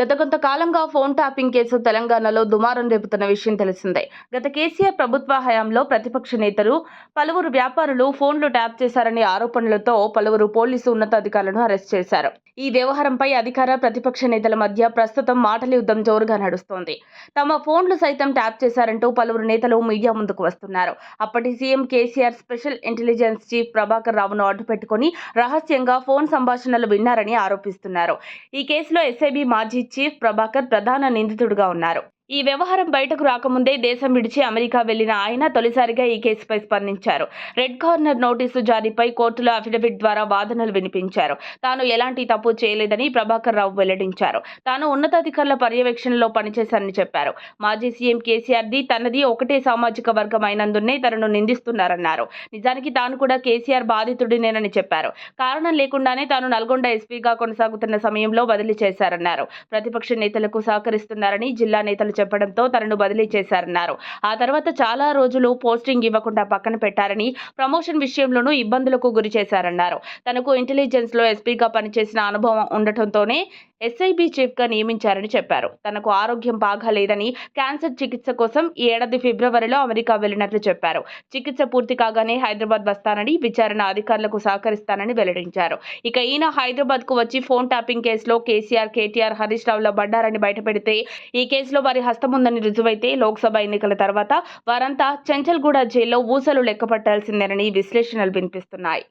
గత కొంతకాలంగా phone tapping case తెలంగాణలో దుమారం రేపుతున్న విషయం తెలిసిందే. గత కేసీఆర్ ప్రభుత్వ హయాంలో ప్రతిపక్ష నేతలు పలువురు వ్యాపారులు ఫోన్లు ట్యాప్ చేశారనే ఆరోపణలతో పలువురు పోలీసు ఉన్నతాధికారులను అరెస్ట్ చేశారు. ఈ వ్యవహారంపై అధికార ప్రతిపక్ష నేతల మధ్య ప్రస్తుతం మాటల యుద్ధం జోరుగా నడుస్తోంది. తమ ఫోన్లు సైతం ట్యాప్ చేశారంటూ పలువురు నేతలు మీడియా ముందుకు వస్తున్నారు. అప్పటి CM KCR special intelligence chief Prabhakar రావును అడ్డు పెట్టుకుని రహస్యంగా ఫోన్ సంభాషణలు విన్నారని ఆరోపిస్తున్నారు. ఈ కేసులో ఎస్ఐబి మాజీ చీఫ్ ప్రభాకర్ ప్రధాన నిందితుడుగా ఉన్నారు. ఈ వ్యవహారం బయటకు రాకముందే దేశం విడిచి అమెరికా వెళ్ళిన ఆయన తొలిసారిగా ఈ కేసుపై స్పందించారు. రెడ్ కార్నర్ నోటీసు జారీపై కోర్టులో అఫిడవిట్ ద్వారా వాదనలు వినిపించారు. తాను ఎలాంటి తప్పు చేయలేదని ప్రభాకర్ రావు వెల్లడించారు. తాను ఉన్నతాధికారుల పర్యవేక్షణలో పనిచేశానని చెప్పారు. మాజీ సీఎం కేసీఆర్ది తనది ఒకటే సామాజిక వర్గం అయినందునే తనను నిందిస్తున్నారన్నారు. నిజానికి తాను కూడా కేసీఆర్ బాధితుడినేనని చెప్పారు. కారణం లేకుండానే తాను నల్గొండ ఎస్పీగా కొనసాగుతున్న సమయంలో బదిలీ చేశారన్నారు. ప్రతిపక్ష నేతలకు సహకరిస్తున్నారని జిల్లా నేతలు చెప్పడంతో తనను బదిలీ చేశారన్నారు. ఆ తర్వాత చాలా రోజులు పోస్టింగ్ ఇవ్వకుండా పక్కన పెట్టారని ప్రమోషన్ విషయంలోనూ ఇబ్బందులకు గురి చేశారన్నారు. తనకు ఇంటెలిజెన్స్లో ఎస్పీగా పనిచేసిన అనుభవం ఉండటంతోనే ఎస్ఐబి చీఫ్గా నియమించారని చెప్పారు. తనకు ఆరోగ్యం బాగాలేదని క్యాన్సర్ చికిత్స కోసం ఈ ఏడాది ఫిబ్రవరిలో అమెరికా వెళ్ళినట్లు చెప్పారు. చికిత్స పూర్తి కాగానే హైదరాబాద్ వస్తానని విచారణ అధికారులకు సహకరిస్తానని వెల్లడించారు. ఇక ఈయన హైదరాబాద్కు వచ్చి ఫోన్ ట్యాపింగ్ కేసులో కేసీఆర్ కేటీఆర్ హరీష్ రావుల బడ్డారని బయటపెడితే ఈ కేసులో వారి హస్తం ఉందని రుజువైతే లోక్సభ ఎన్నికల తర్వాత వారంతా చెంచల్గూడ జైల్లో ఊసలు లెక్కపట్టాల్సిందేనని విశ్లేషణలు వినిపిస్తున్నాయి.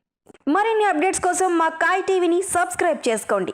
మరిన్ని అప్డేట్స్ కోసం మా కాయ్ టీవీని సబ్స్క్రైబ్ చేసుకోండి.